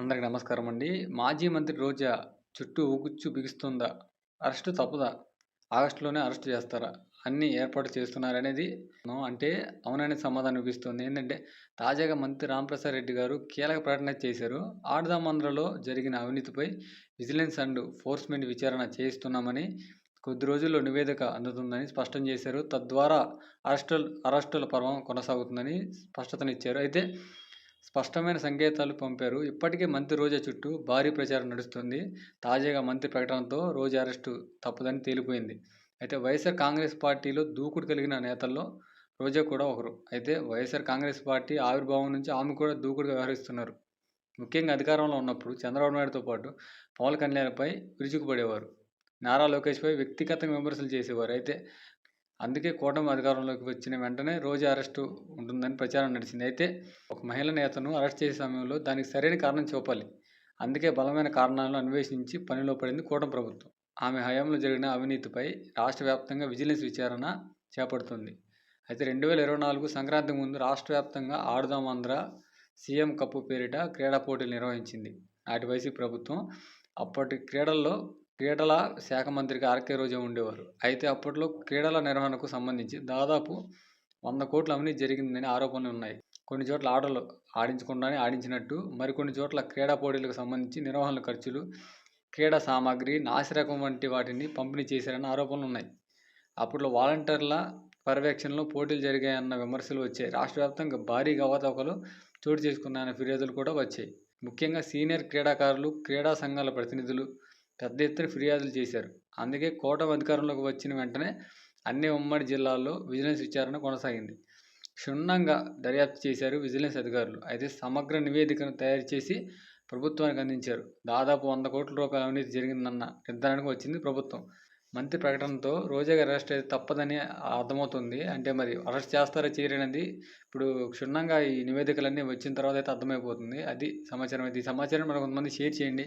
అందరికి నమస్కారం అండి. మాజీ మంత్రి రోజా చుట్టూ ఊగుచ్చు బిగుస్తుందా? అరెస్టు తప్పదా? ఆగస్టులోనే అరెస్ట్ చేస్తారా? అన్ని ఏర్పాటు చేస్తున్నారనేది అంటే అవుననే సమాధానం ఇప్పిస్తుంది. ఏంటంటే తాజాగా మంత్రి రాంప్రసాద్ రెడ్డి గారు కీలక ప్రకటన చేశారు. ఆడదామంధ్రలో జరిగిన అవినీతిపై విజిలెన్స్ అండ్ ఫోర్స్మెంట్ విచారణ చేయిస్తున్నామని కొద్ది రోజుల్లో నివేదిక అందుతుందని స్పష్టం చేశారు. తద్వారా అరెస్టుల అరెస్టుల పర్వం కొనసాగుతుందని స్పష్టతనిచ్చారు. అయితే స్పష్టమైన సంకేతాలు పంపారు. ఇప్పటికే మంత్రి రోజా చుట్టూ భారీ ప్రచారం నడుస్తుంది. తాజాగా మంత్రి ప్రకటనతో రోజా అరెస్టు తప్పదని తేలిపోయింది. అయితే వైఎస్ఆర్ కాంగ్రెస్ పార్టీలో దూకుడు కలిగిన నేతల్లో రోజా కూడా ఒకరు. అయితే వైఎస్ఆర్ కాంగ్రెస్ పార్టీ ఆవిర్భావం నుంచి ఆమె కూడా దూకుడుగా వ్యవహరిస్తున్నారు. ముఖ్యంగా అధికారంలో ఉన్నప్పుడు చంద్రబాబు నాయుడుతో పాటు పవన్ కళ్యాణ్పై విరుచుకుపడేవారు. నారా లోకేష్పై వ్యక్తిగతంగా విమర్శలు చేసేవారు. అయితే అందుకే కూటమి అధికారంలోకి వచ్చిన వెంటనే రోజు అరెస్టు ఉంటుందని ప్రచారం నడిచింది. అయితే ఒక మహిళ నేతను అరెస్ట్ చేసే సమయంలో దానికి సరైన కారణం చూపాలి. అందుకే బలమైన కారణాలను అన్వేషించి పనిలో పడింది కూటమి ప్రభుత్వం. ఆమె హయాంలో జరిగిన అవినీతిపై రాష్ట్ర వ్యాప్తంగా విజిలెన్స్ విచారణ చేపడుతుంది. అయితే రెండు వేల ఇరవై నాలుగు సంక్రాంతి ముందు రాష్ట్ర వ్యాప్తంగా ఆడుదాం ఆంధ్ర సీఎం కప్పు పేరిట క్రీడా పోటీలు నిర్వహించింది. నాటి వైసీపీ ప్రభుత్వం అప్పటి క్రీడల్లో క్రీడల శాఖ మంత్రిగా ఆర్కే రోజా ఉండేవారు. అయితే అప్పట్లో క్రీడల నిర్వహణకు సంబంధించి దాదాపు వంద కోట్ల అవినీతి జరిగిందని ఆరోపణలు ఉన్నాయి. కొన్ని చోట్ల ఆటలు ఆడించకుండానే ఆడించినట్టు మరికొన్ని చోట్ల క్రీడా పోటీలకు సంబంధించి నిర్వహణ ఖర్చులు క్రీడా సామాగ్రి నాసిరకం వంటి వాటిని పంపిణీ చేశారన్న ఆరోపణలు ఉన్నాయి. అప్పట్లో వాలంటీర్ల పర్యవేక్షణలో పోటీలు జరిగాయన్న విమర్శలు వచ్చాయి. రాష్ట్ర వ్యాప్తంగా భారీగా అవతవకలు చోటు చేసుకున్నాయన్న ఫిర్యాదులు కూడా వచ్చాయి. ముఖ్యంగా సీనియర్ క్రీడాకారులు క్రీడా సంఘాల ప్రతినిధులు పెద్ద ఎత్తున ఫిర్యాదులు చేశారు. అందుకే కూటమి అధికారంలోకి వచ్చిన వెంటనే అన్ని ఉమ్మడి జిల్లాల్లో విజిలెన్స్ విచారణ కొనసాగింది. క్షుణ్ణంగా దర్యాప్తు చేశారు విజిలెన్స్ అధికారులు. అయితే సమగ్ర నివేదికను తయారు చేసి ప్రభుత్వానికి అందించారు. దాదాపు వంద కోట్ల రూపాయల అవినీతి జరిగిందన్న నిర్ధారణకు వచ్చింది ప్రభుత్వం. మంత్రి ప్రకటనతో రోజాగా అరెస్ట్ అయితే తప్పదని అర్థమవుతుంది. అంటే మరి అరెస్ట్ చేస్తారా చేయరనేది ఇప్పుడు క్షుణ్ణంగా ఈ నివేదికలన్నీ వచ్చిన తర్వాత అయితే అర్థమైపోతుంది. అది సమాచారం. అయితే ఈ సమాచారం మనకు కొంతమంది షేర్ చేయండి.